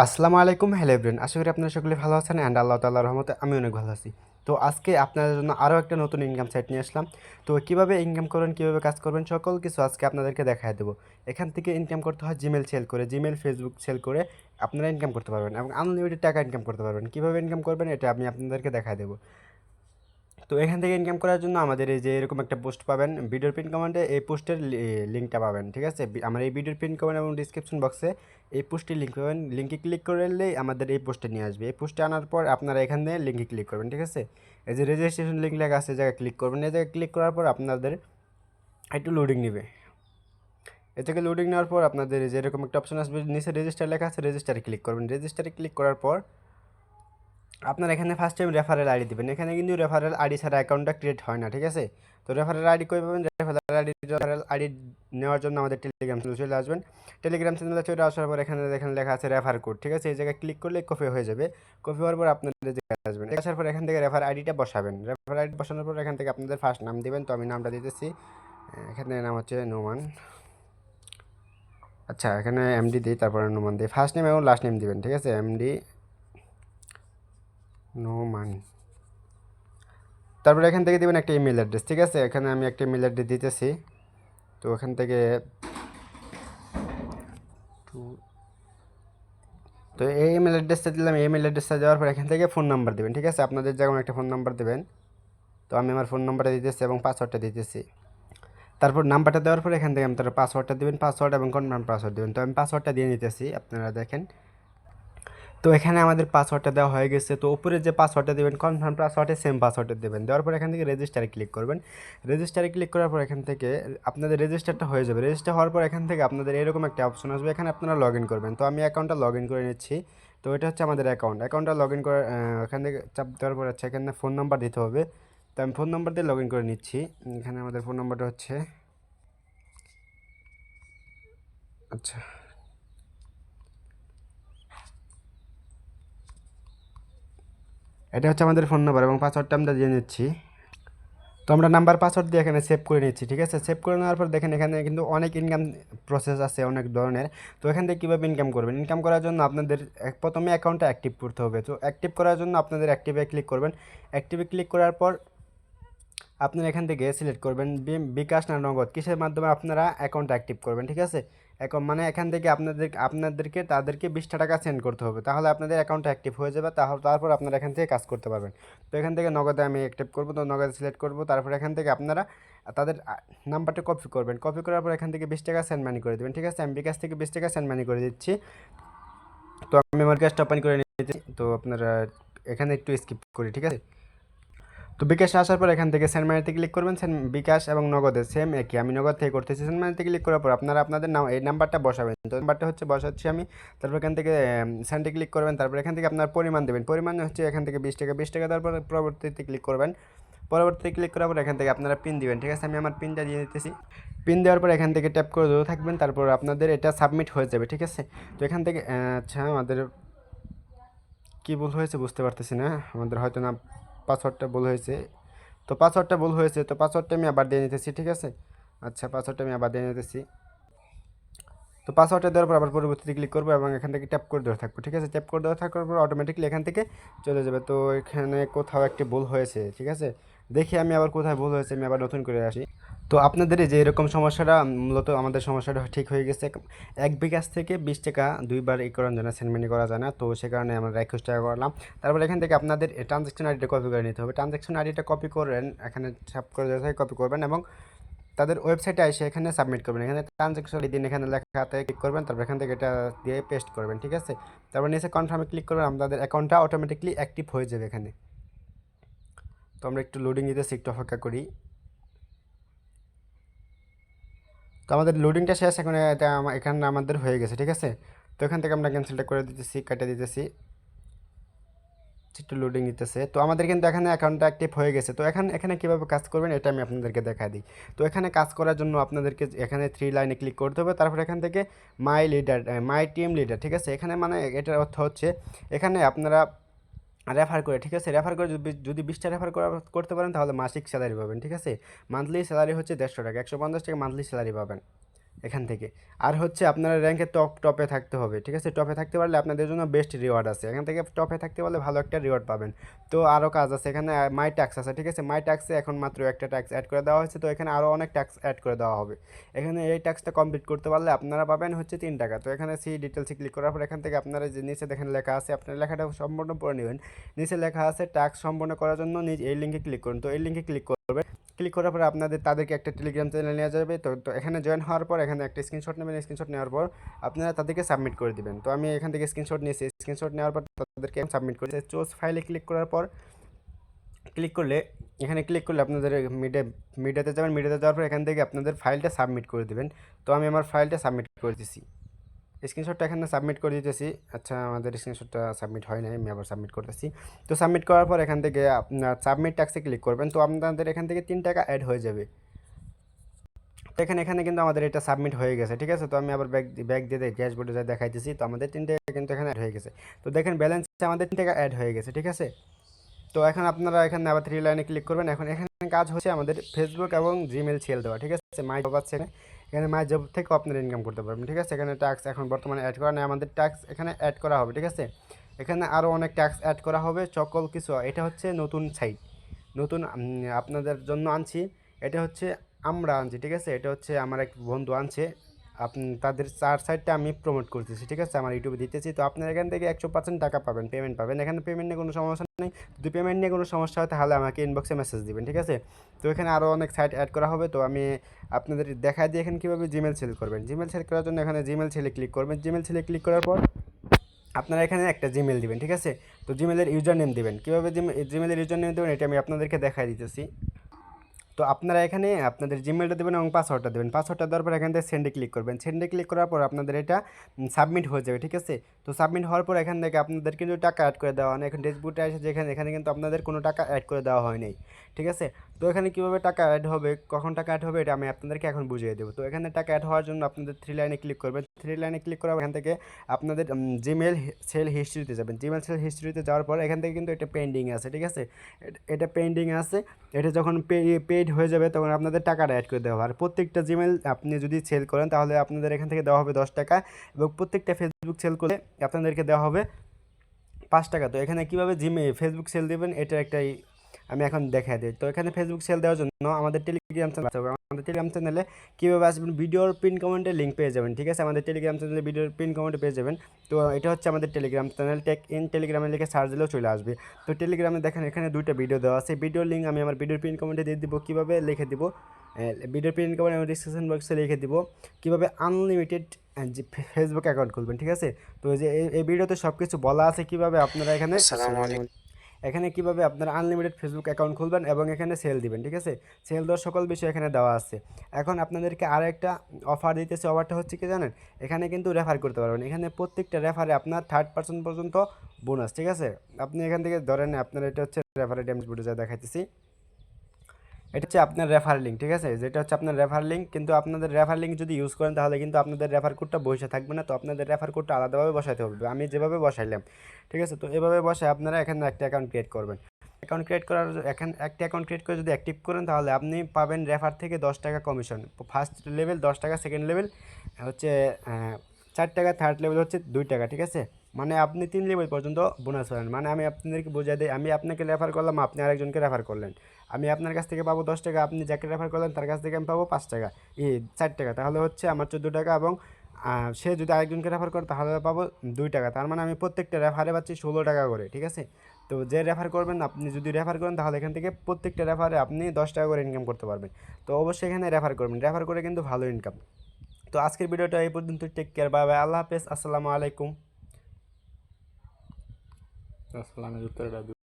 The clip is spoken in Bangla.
আসসালামু আলাইকুম, হ্যালো এভরিন আশা করি আপনারা সকলে ভালো আছেন অ্যান্ড আল্লাহ তাল্লাহ রহমতে আমি অনেক ভালো আছি। তো আজকে আপনাদের জন্য আরও একটা নতুন ইনকাম সাইট নিয়ে আসলাম। তো কীভাবে ইনকাম করবেন কীভাবে কাজ করবেন, সকল কিছু আজকে আপনাদেরকে দেখায় দেবো। এখান থেকে ইনকাম করতে হয় জিমেল সেল করে জিমেল ফেসবুক সেল করে আপনারা ইনকাম করতে পারবেন এবং আনলিমিটেড টাকা ইনকাম করতে পারবেন। কীভাবে ইনকাম করবেন, এটা আমি আপনাদেরকে দেখায় দেবো। তো এখান থেকে ইনকাম করার জন্য আমাদের এই যে এরকম একটা পোস্ট পাবেন ভিডিওর পিন কমেন্টে এই পোস্টের লিঙ্কটা পাবেন, ঠিক আছে? আমার এই ভিডিওর পিন কমেন্ট এবং ডিসক্রিপশন বক্সে এই পোস্টের লিঙ্ক পাবেন। লিঙ্কে ক্লিক করলেই আমাদের এই পোস্টে নিয়ে আসবে। এই পোস্টে আনার পর আপনারা এখান থেকে লিঙ্কে ক্লিক করবেন, ঠিক আছে? এই যে রেজিস্ট্রেশন লিঙ্ক লেখা আছে জায়গায় ক্লিক করবেন। এই জায়গায় ক্লিক করার পর আপনাদের একটু লোডিং নেবে। এ থেকে লোডিং নেওয়ার পর আপনাদের এই যে এরকম একটা অপশন আসবে, নিচে রেজিস্টার লেখা আছে রেজিস্টারে ক্লিক করবেন। রেজিস্টারে ক্লিক করার পর আপনার এখানে ফার্স্ট টাইম রেফারেল আইডি দেবেন। এখানে কিন্তু রেফারেল আইডি ছাড়া অ্যাকাউন্টটা ক্রিয়েট হয় না, ঠিক আছে? তো রেফারেল আইডি কই পাবেন? রেফারেল আইডি রেফারেল আইডি নেওয়ার জন্য আমাদের টেলিগ্রাম চ্যানেল চলে আসবেন। টেলিগ্রাম চ্যানেলে চলে আসার পর এখানে এখানে লেখা আছে রেফার কোড ঠিক আছে? এই জায়গায় ক্লিক করলে কপি হয়ে যাবে। কপি হওয়ার পর আপনাদের যে আসবেন আসার পর এখান থেকে রেফার আইডিটা বসাবেন। রেফার আইডি বসানোর পর এখান থেকে আপনাদের ফার্স্ট নাম দিবেন। তো আমি নামটা দিতেছি। এখানে নাম হচ্ছে নোমান আচ্ছা এখানে এমডি দিই, তারপরে নোমান দিই। ফার্স্ট নেম এবং লাস্ট নেম দিবেন, ঠিক আছে? এমডি নো মানি তারপরে এখান থেকে দেবেন একটা ইমেল অ্যাড্রেস ঠিক আছে? এখানে আমি একটা ইমেল অ্যাড্রেস দিতেছি। তো এখান থেকে তো এই ইমেল অ্যাড্রেসটা দিলাম, এই ইমেল অ্যাড্রেসটা দেওয়ার পর এখান থেকে ফোন নাম্বার দেবেন, ঠিক আছে? আপনাদের যেমন একটা ফোন নাম্বার দেবেন। তো আমি আমার ফোন নাম্বারটা দিতেছি এবং পাসওয়ার্ডটা দিতেছি। তারপর নাম্বারটা দেওয়ার পর এখান থেকে আপনারা পাসওয়ার্ডটা দেবেন পাসওয়ার্ড এবং কনফার্ম পাসওয়ার্ড দেবেন। তো আমি পাসওয়ার্ডটা দিয়ে নিতেছি, আপনারা দেখেন। তো এখানে আমাদের পাসওয়ার্ডটা দেওয়া হয়ে গেছে। তো উপরে যে পাসওয়ার্ডটা দেবেন কনফার্ম পাসওয়ার্ডে সেম পাসওয়ার্ডটা দেবেন। দেওয়ার পর এখান থেকে রেজিস্টারে ক্লিক করবেন। রেজিস্টারে ক্লিক করার পর এখান থেকে আপনাদের রেজিস্টারটা হয়ে যাবে। রেজিস্টার হওয়ার পর এখান থেকে আপনাদের এরকম একটা অপশন আসবে। এখানে আপনারা লগ ইন করবেন। তো আমি অ্যাকাউন্টটা লগ ইন করে নিচ্ছি। তো এটা হচ্ছে আমাদের অ্যাকাউন্ট অ্যাকাউন্টটা লগ ইন করে এখান থেকে চাপ দেওয়ার পর হচ্ছে এখানে ফোন নাম্বার দিতে হবে। তো আমি ফোন নাম্বার দিয়ে লগ ইন করে নিচ্ছি। এখানে আমাদের ফোন নাম্বারটা হচ্ছে আচ্ছা। এটা হচ্ছে আমাদের ফোন নাম্বার এবং পাসওয়ার্ডটা আমরা দিয়ে নিচ্ছি। তো আমরা নাম্বার পাসওয়ার্ড দিয়ে এখানে সেভ করে নিচ্ছি, ঠিক আছে? সেভ করে নেওয়ার পর দেখেন এখানে কিন্তু অনেক ইনকাম প্রসেস আছে, অনেক ধরনের। তো এখান থেকে কীভাবে ইনকাম করবেন? ইনকাম করার জন্য আপনাদের প্রথমে অ্যাকাউন্টটা অ্যাক্টিভ করতে হবে। তো অ্যাক্টিভ করার জন্য আপনাদের অ্যাক্টিভে ক্লিক করবেন। অ্যাক্টিভে ক্লিক করার পর আপনারা এখান থেকে সিলেক্ট করবেন বিকাশ না নগদ কিসের মাধ্যমে আপনারা অ্যাকাউন্ট অ্যাক্টিভ করবেন, ঠিক আছে? এখন মানে এখান থেকে আপনাদের, আপনাদেরকে, তাদেরকে বিশটা টাকা সেন্ড করতে হবে। তাহলে আপনাদের অ্যাকাউন্ট অ্যাক্টিভ হয়ে যাবে, তাহলে তারপর আপনারা এখান থেকে কাজ করতে পারবেন। তো এখান থেকে নগদে আমি অ্যাক্টিভ করব, তো নগদে সিলেক্ট করব, তারপর এখান থেকে আপনারা তাদের নাম্বারটা কপি করবেন। কপি করার পর এখান থেকে বিশ টাকা সেন্ড মানি করে দেবেন, ঠিক আছে? আমি বিকাশ থেকে বিশ টাকা সেন্ড মানি করে দিচ্ছি। তো আমি আমার গ্যাসটা ওপেন করে নিয়েছি তো আপনারা এখানে একটু স্কিপ করি, ঠিক আছে? তো বিকাশে আসার পর এখান থেকে সেন্ড মানিতে ক্লিক করবেন সেন্ড বিকাশ এবং নগদে সেম একই। আমি নগদ থেকে করতেছি সেন্ড মানিতে ক্লিক করার পর আপনারা আপনাদের নাম, এই নাম্বারটা বসাবেন। তো নাম্বারটা হচ্ছে বসাচ্ছি আমি, তারপর এখান থেকে সেন্ডে ক্লিক করবেন, তারপর এখান থেকে আপনার পরিমাণ দেবেন। পরিমাণ হচ্ছে এখান থেকে বিশ টাকা বিশ টাকা তারপর পরবর্তীতে ক্লিক করবেন। পরবর্তীতে ক্লিক করার পর এখান থেকে আপনারা পিন দিবেন, ঠিক আছে? আমি আমার পিনটা দিয়ে দিতেছি। পিন দেওয়ার পর এখান থেকে ট্যাপ করে ধরে থাকবেন, তারপর আপনাদের এটা সাবমিট হয়ে যাবে, ঠিক আছে? তো এখান থেকে আচ্ছা আমাদের কী ভুল হয়েছে বুঝতে পারতেছি না, আমাদের হয়তো না পাসওয়ার্ডটা ভুল হয়েছে। তো পাসওয়ার্ডটা ভুল হয়েছে, তো পাসওয়ার্ডটা আমি আবার দিয়ে নিতেছি, ঠিক আছে? আচ্ছা পাসওয়ার্ডটা আমি আবার দিয়ে নিতেছি। তো পাসওয়ার্ডটা দেওয়ার পর আবার পরবর্তীতে ক্লিক করব এবং এখান থেকে ট্যাপ করে দেওয়া থাকব, ঠিক আছে? ট্যাপ করে দেওয়া থাকার পর অটোমেটিকলি এখান থেকে চলে যাবে। তো এখানে কোথাও একটি ভুল হয়েছে, ঠিক আছে? দেখি আমি আবার কোথায় ভুল হয়েছে, আমি আবার নতুন করে আসি। তো আপনাদের যে এরকম সমস্যাটা মূলত আমাদের সমস্যাটা ঠিক হয়ে গেছে। এক বিকাশ থেকে বিশ টাকা দুইবার এই করার জন্য সেন্ডমানি করা যায় না। তো সে কারণে আমরা একুশ টাকা করলাম। তারপর এখান থেকে আপনাদের ট্রানজ্যাকশন আইডিটা কপি করে নিতে হবে। ট্রানজ্যাকশন আইডিটা কপি করেন, এখানে সাব করে দেওয়া কপি করবেন এবং তাদের ওয়েবসাইটে এসে এখানে সাবমিট করবেন। এখানে ট্রানজ্যাকশন দিন এখানে লেখাতে ক্লিক করবেন, তারপর এখান থেকে এটা দিয়ে পেস্ট করবেন, ঠিক আছে? তারপর নিচে কনফার্মে ক্লিক করবেন আপনাদের অ্যাকাউন্টটা অটোমেটিকলি অ্যাক্টিভ হয়ে যাবে এখানে। তো আমরা একটু লোডিং দিতেছি একটু অপেক্ষা করি। তো আমাদের লোডিংটা শেষ, এখন এটা এখানে আমাদের হয়ে গেছে, ঠিক আছে? তো এখান থেকে আমরা ক্যান্সেলটা করে দিতেছি, কেটে দিতেছি। একটু লোডিং নিতেছে। তো আমাদের কিন্তু এখানে অ্যাকাউন্টটা অ্যাক্টিভ হয়ে গেছে। তো এখানে এখানে কীভাবে কাজ করবেন এটা আমি আপনাদেরকে দেখা দিই। তো এখানে কাজ করার জন্য আপনাদেরকে এখানে থ্রি লাইনে ক্লিক করতে হবে, তারপর এখান থেকে my leader my team leader ঠিক আছে? এখানে মানে এটার অর্থ হচ্ছে, এখানে আপনারা রেফার করে, ঠিক আছে? রেফার করে যদি বিশটা রেফার করা, করতে পারেন, তাহলে মাসিক স্যালারি পাবেন, ঠিক আছে? মান্থলি স্যালারি হচ্ছে দেড়শো টাকা, একশো পঞ্চাশ টাকা মান্থলি স্যালারি পাবেন। এখান থেকে। আর হচ্ছে আপনারা র্যাঙ্কে টপ টপে থাকতে হবে, ঠিক আছে? টপে থাকতে পারলে আপনাদের জন্য বেস্ট রিওয়ার্ড আছে। এখান থেকে টপে থাকতে পারলে ভালো একটা রিওয়ার্ড পাবেন। তো আরও কাজ আছে, এখানে মাই ট্যাক্স আছে, ঠিক আছে? মাই ট্যাক্সে এখন মাত্র একটা ট্যাক্স অ্যাড করে দেওয়া হয়েছে, তো এখানে আরও অনেক ট্যাক্স অ্যাড করে দেওয়া হবে। এখানে এই ট্যাক্সটা কমপ্লিট করতে পারলে আপনারা পাবেন হচ্ছে তিন টাকা। তো এখানে সি ডিটেলসে ক্লিক করার পর এখান থেকে আপনারা যে নিচে দেখেন লেখা আছে, আপনার লেখাটা সম্পূর্ণ পড়ে নেবেন। নিচে লেখা আছে ট্যাক্স সম্পন্ন করার জন্য নিজ এই লিঙ্কে ক্লিক করুন। তো এই লিঙ্কে ক্লিক করবেন ক্লিক করার পর আপনাদের তাদেরকে একটা টেলিগ্রাম চ্যানেল নেওয়া যাবে তো তো এখানে জয়েন হওয়ার পর এখানে একটা স্ক্রিনশট নেবেন স্ক্রিনশট নেওয়ার পর আপনারা তাদেরকে সাবমিট করে দিবেন তো আমি এখান থেকে স্ক্রিনশট নিয়েছি স্ক্রিনশট নেওয়ার পর তাদেরকে সাবমিট করেছি চোজ ফাইলে ক্লিক করার পর ক্লিক করলে এখানে ক্লিক করলে আপনাদের মিডিয়া মিডিয়াতে যাবেন মিডিয়াতে যাওয়ার পর এখান থেকে আপনাদের ফাইলটা সাবমিট করে দিবেন তো আমি আমার ফাইলটা সাবমিট করে দিছি স্ক্রিনশটটা এখানে সাবমিট করে দিতেছি। আচ্ছা আমাদের স্ক্রিনশটটা সাবমিট হয় নাই, আমি আবার সাবমিট করতেছি। তো সাবমিট করার পর এখান থেকে আপনার সাবমিট ট্যাক্সে ক্লিক করবেন। তো আপনাদের এখান থেকে তিন টাকা অ্যাড হয়ে যাবে। এখানে এখানে কিন্তু আমাদের এটা সাবমিট হয়ে গেছে, ঠিক আছে? তো আমি আবার ব্যাগ ব্যাগ দিয়ে ড্যাশবোর্ডে যা দেখাইতেছি, তো আমাদের তিন টাকা কিন্তু এখানে অ্যাড হয়ে গেছে। তো দেখেন ব্যালেন্স আমাদের তিন টাকা অ্যাড হয়ে গেছে, ঠিক আছে? তো এখন আপনারা এখানে আবার থ্রি লাইনে ক্লিক করবেন। এখন এখানে কাজ হচ্ছে আমাদের ফেসবুক এবং জিমেল সেল দেওয়া, ঠিক আছে? মাই আছে এখানে মাই জব থেকেও আপনারা ইনকাম করতে পারবেন, ঠিক আছে? এখানে ট্যাক্স এখন বর্তমানে অ্যাড করা নেই, আমাদের ট্যাক্স এখানে অ্যাড করা হবে, ঠিক আছে? এখানে আরও অনেক ট্যাক্স অ্যাড করা হবে, সকল কিছু। এটা হচ্ছে নতুন সাইট নতুন আপনাদের জন্য আনছি। এটা হচ্ছে আমরা আনছি, ঠিক আছে? এটা হচ্ছে আমার এক বন্ধু আনছে আপনি, তাদের চার সাইডটা আমি প্রমোট করতেছি, ঠিক আছে? আমার ইউটিউবে দিতেছি। তো আপনার এখান থেকে একশো পার্সেন্ট টাকা পাবেন পেমেন্ট পাবেন। এখানে পেমেন্ট নিয়ে কোনো সমস্যা নেই। যদি পেমেন্ট নিয়ে কোনো সমস্যা হয়, তাহলে আমাকে ইনবক্সে মেসেজ দিবেন, ঠিক আছে? তো এখানে আরও অনেক সাইট অ্যাড করা হবে। তো আমি আপনাদের দেখা দিয়ে এখানে কীভাবে জিমেল সেল করবেন। জিমেল সেল করার জন্য এখানে জিমেল সেলে ক্লিক করবেন। জিমেল সেলে ক্লিক করার পর আপনারা এখানে একটা জিমেল দিবেন, ঠিক আছে? তো জিমেলের ইউজার নেম দিবেন। কীভাবে জিমেলের ইউজার নেম দেবেন, এটা আমি আপনাদেরকে দেখাই দিতেছি। তো আপনারা এখানে আপনাদের জিমেলটা দেবেন এবং পাসওয়ার্ডটা দেবেন। পাসওয়ার্ডটা দেওয়ার পর এখান থেকে সেন্ডে ক্লিক করবেন। সেন্ডে ক্লিক করার পর আপনাদের এটা সাবমিট হয়ে যাবে, ঠিক আছে? তো সাবমিট হওয়ার পর এখান থেকে আপনাদের কিন্তু টাকা অ্যাড করে দেওয়া হয় না। এখন ডেসবুটে এসে যেখানে, এখানে কিন্তু আপনাদের কোনো টাকা অ্যাড করে দেওয়া হয়নি ঠিক আছে? তো এখানে কীভাবে টাকা অ্যাড হবে, কখন টাকা অ্যাড হবে এটা আমি আপনাদেরকে এখন বুঝিয়ে দেবো। তো এখানে টাকা অ্যাড হওয়ার জন্য আপনাদের থ্রি লাইনে ক্লিক করবেন। থ্রি লাইনে ক্লিক করার এখান থেকে আপনাদের জিমেল সেল হিস্ট্রিতে যাবেন। জিমেল সেল হিস্ট্রিতে যাওয়ার পর এখান থেকে কিন্তু এটা পেন্ডিং আছে, ঠিক আছে? এটা পেন্ডিং আছে। এটা যখন পেইড হয়ে যাবে তখন আপনাদের টাকাটা অ্যাড করে দেওয়া হবে। আর প্রত্যেকটা জিমেল আপনি যদি সেল করেন তাহলে আপনাদের এখান থেকে দেওয়া হবে দশ টাকা এবং প্রত্যেকটা ফেসবুক সেল করলে আপনাদেরকে দেওয়া হবে পাঁচ টাকা। তো এখানে কীভাবে জিমে ফেসবুক সেল দেবেন এটা একটাই আমি এখন দেখা দিই। তো এখানে ফেসবুক সেল দেওয়ার জন্য আমাদের টেলিগ্রাম চ্যানেল আছে। আমাদের টেলিগ্রাম চ্যানেলে কীভাবে আসবেন? ভিডিওর পিন কমেন্টে লিঙ্ক পেয়ে যাবেন, ঠিক আছে? আমাদের টেলিগ্রাম চ্যানেলে ভিডিওর পিন কমেন্টে পেয়ে যাবেন। তো এটা হচ্ছে আমাদের টেলিগ্রাম চ্যানেল টেক ইন টেলিগ্রামে লিখে সার্চ দিলেও চলে আসবে। তো টেলিগ্রামে দেখেন, এখানে দুইটা ভিডিও দেওয়া আছে। ভিডিওর লিঙ্ক আমি আমার ভিডিওর পিন কমেন্টে দিয়ে দিব। কীভাবে? লিখে দিব। ভিডিওর পিন কমেন্ট আমি ডিসক্রিপশন বক্সে লিখে দিব। কীভাবে আনলিমিটেড যে ফেসবুক অ্যাকাউন্ট খুলবেন, ঠিক আছে? তো যে, এই ভিডিওতে সব কিছু বলা আছে কীভাবে আপনারা এখানে? এখানে কীভাবে আপনার আনলিমিটেড ফেসবুক অ্যাকাউন্ট খুলবেন এবং এখানে সেল দিবেন, ঠিক আছে? সেল দেওয়ার সকল বিষয় এখানে দেওয়া আছে। এখন আপনাদেরকে আর একটা অফার দিতেছে অফারটা হচ্ছে কি জানেন? এখানে কিন্তু রেফার করতে পারবেন। এখানে প্রত্যেকটা রেফারে আপনার থার্ড পার্সেন্ট পর্যন্ত বোনাস ঠিক আছে? আপনি এখান থেকে ধরেন আপনার এটা হচ্ছে রেফারে ড্যামেজ বুটে যা দেখাইতেছি। এটা হচ্ছে আপনার রেফার লিঙ্ক ঠিক আছে? যেটা হচ্ছে আপনার রেফার লিঙ্ক কিন্তু আপনাদের রেফার লিঙ্ক যদি ইউজ করেন, তাহলে কিন্তু আপনাদের রেফার কোডটা বসে থাকবে না। তো আপনাদের রেফার কোডটা আলাদাভাবে বসাতে হবে। আমি যেভাবে বসাইলাম, ঠিক আছে? তো এভাবে বসে আপনারা এখানে একটা অ্যাকাউন্ট ক্রিয়েট করবেন। অ্যাকাউন্ট ক্রিয়েট করার এখন, একটা অ্যাকাউন্ট ক্রিয়েট করে যদি অ্যাক্টিভ করেন, তাহলে আপনি পাবেন রেফার থেকে দশ টাকা কমিশন ফার্স্ট লেভেল দশ টাকা সেকেন্ড লেভেল হচ্ছে চার টাকা থার্ড লেভেল হচ্ছে দুই টাকা, ঠিক আছে? মানে আপনি তিন লেভেল পর্যন্ত বোনাস পাবেন মানে আমি আপনাদেরকে বোঝাই দিই, আমি আপনাকে রেফার করলাম, আপনি আরেকজনকে রেফার করলেন। আমি আপনার কাছ থেকে পাবো দশ টাকা, আপনি যাকে রেফার করলেন তার কাছ থেকে আমি পাবো পাঁচ টাকা। এই চার টাকা, তাহলে হচ্ছে আমার চোদ্দ টাকা এবং সে যদি আরেকজনকে রেফার করে তাহলে পাবো দুই টাকা। তার মানে আমি প্রত্যেকটা রেফারে পাচ্ছি ষোলো টাকা করে, ঠিক আছে? তো যে রেফার করবেন, আপনি যদি রেফার করেন তাহলে এখান থেকে প্রত্যেকটা রেফারে আপনি দশ টাকা করে ইনকাম করতে পারবেন। তো অবশ্যই এখানে রেফার করবেন। রেফার করে কিন্তু ভালো ইনকাম তো আজকের ভিডিওটা এই পর্যন্ত টেক কেয়ার বাই বাই আল্লাহ হাফেজ। আসসালামু আলাইকুম। Nossa, lá na doutora da